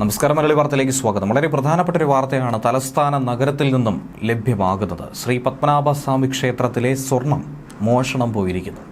നമസ്കാരം മലയാളി വാർത്തയിലേക്ക് സ്വാഗതം. വളരെ പ്രധാനപ്പെട്ട ഒരു വാർത്തയാണ് തലസ്ഥാന നഗരത്തിൽ നിന്നും ലഭ്യമാകുന്നത്. ശ്രീ പത്മനാഭസ്വാമി ക്ഷേത്രത്തിലെ സ്വർണം മോഷണം പോയിരിക്കുന്നു.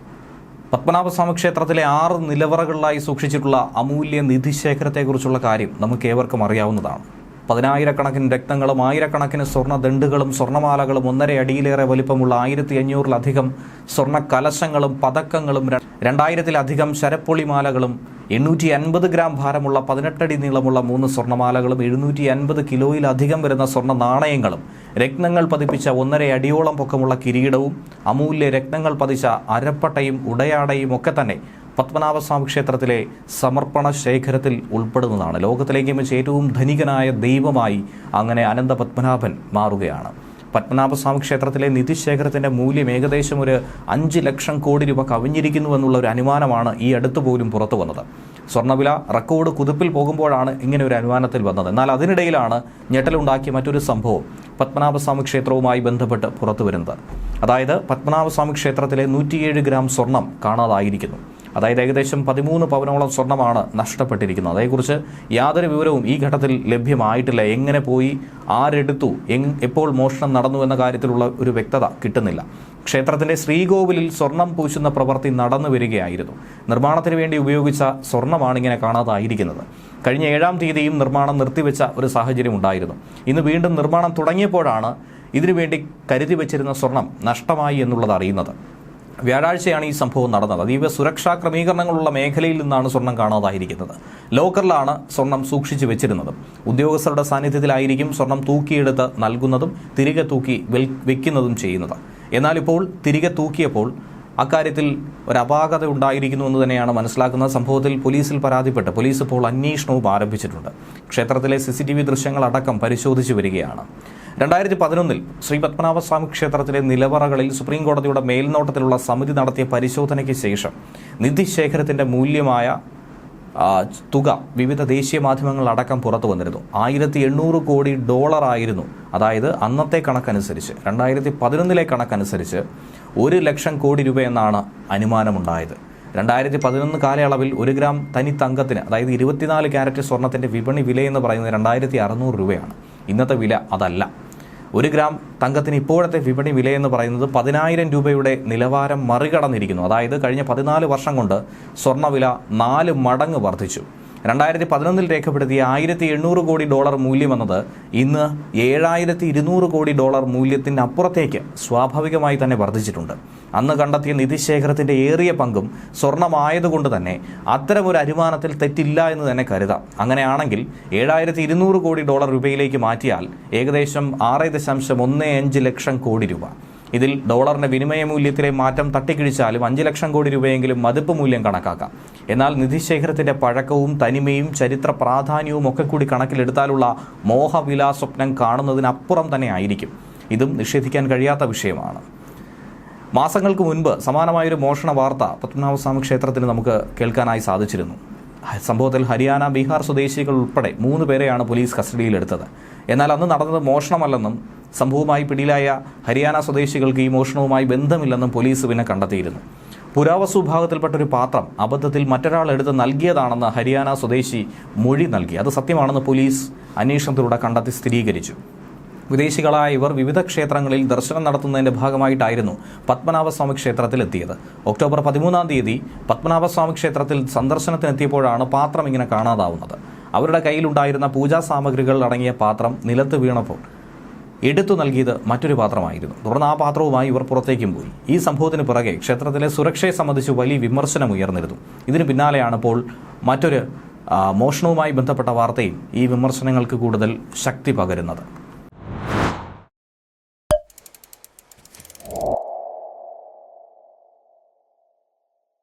പത്മനാഭസ്വാമി ക്ഷേത്രത്തിലെ ആറ് നിലവറകളിലായി സൂക്ഷിച്ചിട്ടുള്ള അമൂല്യ നിധിശേഖരത്തെക്കുറിച്ചുള്ള കാര്യം നമുക്ക് ഏവർക്കും അറിയാവുന്നതാണ്. പതിനായിരക്കണക്കിന് രക്തങ്ങളും ആയിരക്കണക്കിന് സ്വർണ ദണ്ടുകളും സ്വർണമാലകളും ഒന്നര അടിയിലേറെ വലിപ്പമുള്ള ആയിരത്തി അഞ്ഞൂറിലധികം സ്വർണ കലശങ്ങളും പതക്കങ്ങളും രണ്ടായിരത്തിലധികം ശരപ്പൊളിമാലകളും എണ്ണൂറ്റി അൻപത് ഗ്രാം ഭാരമുള്ള പതിനെട്ടടി നീളമുള്ള മൂന്ന് സ്വർണമാലകളും എഴുന്നൂറ്റി അൻപത് കിലോയിലധികം വരുന്ന സ്വർണ നാണയങ്ങളും രക്തങ്ങൾ പതിപ്പിച്ച ഒന്നര അടിയോളം പൊക്കമുള്ള കിരീടവും അമൂല്യ രത്നങ്ങൾ പതിച്ച അരപ്പട്ടയും ഉടയാടയും ഒക്കെ തന്നെ പത്മനാഭസ്വാമി ക്ഷേത്രത്തിലെ സമർപ്പണ ശേഖരത്തിൽ ഉൾപ്പെടുന്നതാണ്. ലോകത്തിലേക്ക് വെച്ച് ഏറ്റവും ധനികനായ ദൈവമായി അങ്ങനെ അനന്ത പത്മനാഭൻ മാറുകയാണ്. പത്മനാഭസ്വാമി ക്ഷേത്രത്തിലെ നിധിശേഖരത്തിന്റെ മൂല്യം ഏകദേശം ഒരു അഞ്ച് ലക്ഷം കോടി രൂപ കവിഞ്ഞിരിക്കുന്നു എന്നുള്ള ഒരു അനുമാനമാണ് ഈ അടുത്ത് പോലും പുറത്തു വന്നത്. സ്വർണവില റെക്കോർഡ് കുതിപ്പിൽ പോകുമ്പോഴാണ് ഇങ്ങനെ ഒരു അനുമാനത്തിൽ വന്നത്. എന്നാൽ അതിനിടയിലാണ് ഞെട്ടലുണ്ടാക്കിയ മറ്റൊരു സംഭവം പത്മനാഭസ്വാമി ക്ഷേത്രവുമായി ബന്ധപ്പെട്ട് പുറത്തു വരുന്നത്. അതായത് പത്മനാഭസ്വാമി ക്ഷേത്രത്തിലെ നൂറ്റിയേഴ് ഗ്രാം സ്വർണം കാണാതായിരിക്കുന്നു. അതായത് ഏകദേശം പതിമൂന്ന് പവനോളം സ്വർണമാണ് നഷ്ടപ്പെട്ടിരിക്കുന്നത്. അതേക്കുറിച്ച് യാതൊരു വിവരവും ഈ ഘട്ടത്തിൽ ലഭ്യമായിട്ടില്ല. എങ്ങനെ പോയി ആരെടുത്തു എപ്പോൾ മോഷണം നടന്നു എന്ന കാര്യത്തിലുള്ള ഒരു വ്യക്തത കിട്ടുന്നില്ല. ക്ഷേത്രത്തിന്റെ ശ്രീകോവിലിൽ സ്വർണം പൂശുന്ന പ്രവൃത്തി നടന്നു വരികയായിരുന്നു. നിർമ്മാണത്തിന് വേണ്ടി ഉപയോഗിച്ച സ്വർണമാണ് ഇങ്ങനെ കാണാതായിരിക്കുന്നത്. കഴിഞ്ഞ ഏഴാം തീയതിയും നിർമ്മാണം നിർത്തിവെച്ച ഒരു സാഹചര്യം ഉണ്ടായിരുന്നു. ഇന്ന് വീണ്ടും നിർമ്മാണം തുടങ്ങിയപ്പോഴാണ് ഇതിനുവേണ്ടി കരുതി വെച്ചിരുന്ന സ്വർണം നഷ്ടമായി എന്നുള്ളത് അറിയുന്നത്. വ്യാഴാഴ്ചയാണ് ഈ സംഭവം നടന്നത്. അതീവ സുരക്ഷാ ക്രമീകരണങ്ങളുള്ള മേഖലയിൽ നിന്നാണ് സ്വർണം കാണാതായിരിക്കുന്നത്. ലോക്കറിലാണ് സ്വർണം സൂക്ഷിച്ചു വെച്ചിരുന്നത്. ഉദ്യോഗസ്ഥരുടെ സാന്നിധ്യത്തിലായിരിക്കും സ്വർണം തൂക്കിയെടുത്ത് നൽകുന്നതും തിരികെ തൂക്കി വെക്കുന്നതും ചെയ്യുന്നത്. എന്നാൽ ഇപ്പോൾ തിരികെ തൂക്കിയപ്പോൾ അക്കാര്യത്തിൽ ഒരു അപാകത ഉണ്ടായിരിക്കുന്നു എന്ന് തന്നെയാണ് മനസ്സിലാക്കുന്ന സംഭവത്തിൽ പോലീസിൽ പരാതിപ്പെട്ട് പോലീസ് ഇപ്പോൾ അന്വേഷണവും ആരംഭിച്ചിട്ടുണ്ട്. ക്ഷേത്രത്തിലെ സി സി ടി വി ദൃശ്യങ്ങളടക്കം പരിശോധിച്ചു വരികയാണ്. രണ്ടായിരത്തി പതിനൊന്നിൽ ശ്രീ പത്മനാഭസ്വാമി ക്ഷേത്രത്തിലെ നിലവറകളിൽ സുപ്രീം കോടതിയുടെ മേൽനോട്ടത്തിലുള്ള സമിതി നടത്തിയ പരിശോധനയ്ക്ക് ശേഷം നിധിശേഖരത്തിന്റെ മൂല്യമായ തുക വിവിധ ദേശീയ മാധ്യമങ്ങളടക്കം പുറത്തു വന്നിരുന്നു. ആയിരത്തി എണ്ണൂറ് കോടി ഡോളർ ആയിരുന്നു. അതായത് അന്നത്തെ കണക്കനുസരിച്ച് രണ്ടായിരത്തി പതിനൊന്നിലെ കണക്കനുസരിച്ച് ഒരു ലക്ഷം കോടി രൂപ എന്നാണ് അനുമാനമുണ്ടായത്. രണ്ടായിരത്തി പതിനൊന്ന് കാലയളവിൽ ഒരു ഗ്രാം തനി തങ്കത്തിന് അതായത് ഇരുപത്തിനാല് ക്യാരറ്റ് സ്വർണത്തിന്റെ വിപണി വിലയെന്ന് പറയുന്നത് രണ്ടായിരത്തി അറുന്നൂറ് രൂപയാണ്. ഇന്നത്തെ വില അതല്ല. ഒരു ഗ്രാം തങ്കത്തിന് ഇപ്പോഴത്തെ വിപണി വിലയെന്ന് പറയുന്നത് പതിനായിരം രൂപയുടെ നിലവാരം മറികടന്നിരിക്കുന്നു. അതായത് കഴിഞ്ഞ പതിനാല് വർഷം കൊണ്ട് സ്വർണവില നാല് മടങ്ങ് വർദ്ധിച്ചു. രണ്ടായിരത്തി പതിനൊന്നിൽ രേഖപ്പെടുത്തിയ ആയിരത്തി എണ്ണൂറ് കോടി ഡോളർ മൂല്യമെന്നത് ഇന്ന് ഏഴായിരത്തി ഇരുന്നൂറ് കോടി ഡോളർ മൂല്യത്തിന് അപ്പുറത്തേക്ക് സ്വാഭാവികമായി തന്നെ വർദ്ധിച്ചിട്ടുണ്ട്. അന്ന് കണ്ടെത്തിയ നിധിശേഖരത്തിന്റെ ഏറിയ പങ്കും സ്വർണമായതുകൊണ്ട് തന്നെ അത്തരമൊരു അനുമാനത്തിൽ തെറ്റില്ല എന്ന് തന്നെ കരുതാം. അങ്ങനെയാണെങ്കിൽ ഏഴായിരത്തി ഇരുന്നൂറ് കോടി ഡോളർ രൂപയിലേക്ക് മാറ്റിയാൽ ഏകദേശം ആറ് ദശാംശം ഒന്ന് അഞ്ച് ലക്ഷം കോടി രൂപ. ഇതിൽ ഡോളറിന്റെ വിനിമയ മൂല്യത്തിലെ മാറ്റം തട്ടിക്കിഴിച്ചാലും അഞ്ച് ലക്ഷം കോടി രൂപയെങ്കിലും മതിപ്പ് മൂല്യം കണക്കാക്കാം. എന്നാൽ നിധിശേഖരത്തിന്റെ പഴക്കവും തനിമയും ചരിത്ര പ്രാധാന്യവും ഒക്കെ കൂടി കണക്കിലെടുത്താലുള്ള മോഹവിലാ സ്വപ്നം കാണുന്നതിനപ്പുറം തന്നെ ആയിരിക്കും. ഇതും നിഷേധിക്കാൻ കഴിയാത്ത വിഷയമാണ്. മാസങ്ങൾക്ക് മുൻപ് സമാനമായൊരു മോഷണ വാർത്ത പത്മനാഭസ്വാമി ക്ഷേത്രത്തിന് നമുക്ക് കേൾക്കാനായി സാധിച്ചിരുന്നു. സംഭവത്തിൽ ഹരിയാന ബീഹാർ സ്വദേശികൾ ഉൾപ്പെടെ മൂന്ന് പേരെയാണ് പോലീസ് കസ്റ്റഡിയിലെടുത്തത്. എന്നാൽ അന്ന് നടന്നത് മോഷണമല്ലെന്നും സംഭവവുമായി പിടിയിലായ ഹരിയാന സ്വദേശികൾക്ക് ഈ മോഷണവുമായി ബന്ധമില്ലെന്നും പോലീസ് പിന്നെ കണ്ടെത്തിയിരുന്നു. പുരാവസ്തു വിഭാഗത്തിൽപ്പെട്ട ഒരു പാത്രം അബദ്ധത്തിൽ മറ്റൊരാൾ എടുത്ത് നൽകിയതാണെന്ന് ഹരിയാന സ്വദേശി മൊഴി നൽകി. അത് സത്യമാണെന്ന് പോലീസ് അന്വേഷണത്തിലൂടെ കണ്ടെത്തി സ്ഥിരീകരിച്ചു. വിദേശികളായ ഇവർ വിവിധ ക്ഷേത്രങ്ങളിൽ ദർശനം നടത്തുന്നതിന്റെ ഭാഗമായിട്ടായിരുന്നു പത്മനാഭസ്വാമി ക്ഷേത്രത്തിൽ എത്തിയത്. ഒക്ടോബർ പതിമൂന്നാം തീയതി പത്മനാഭസ്വാമി ക്ഷേത്രത്തിൽ സന്ദർശനത്തിനെത്തിയപ്പോഴാണ് പാത്രം ഇങ്ങനെ കാണാതാവുന്നത്. അവരുടെ കയ്യിലുണ്ടായിരുന്ന പൂജാ സാമഗ്രികൾ അടങ്ങിയ പാത്രം നിലത്ത് വീണപ്പോൾ എടുത്തു നൽകിയത് മറ്റൊരു പാത്രമായിരുന്നു. തുടർന്ന് ആ പാത്രവുമായി ഇവർ പുറത്തേക്കും പോയി. ഈ സംഭവത്തിന് പുറകെ ക്ഷേത്രത്തിലെ സുരക്ഷയെ സംബന്ധിച്ച് വലിയ വിമർശനം ഉയർന്നിരുന്നു. ഇതിന് പിന്നാലെയാണ് ഇപ്പോൾ മറ്റൊരു മോഷണവുമായി ബന്ധപ്പെട്ട വാർത്തയും ഈ വിമർശനങ്ങൾക്ക് കൂടുതൽ ശക്തി പകരുന്നത്.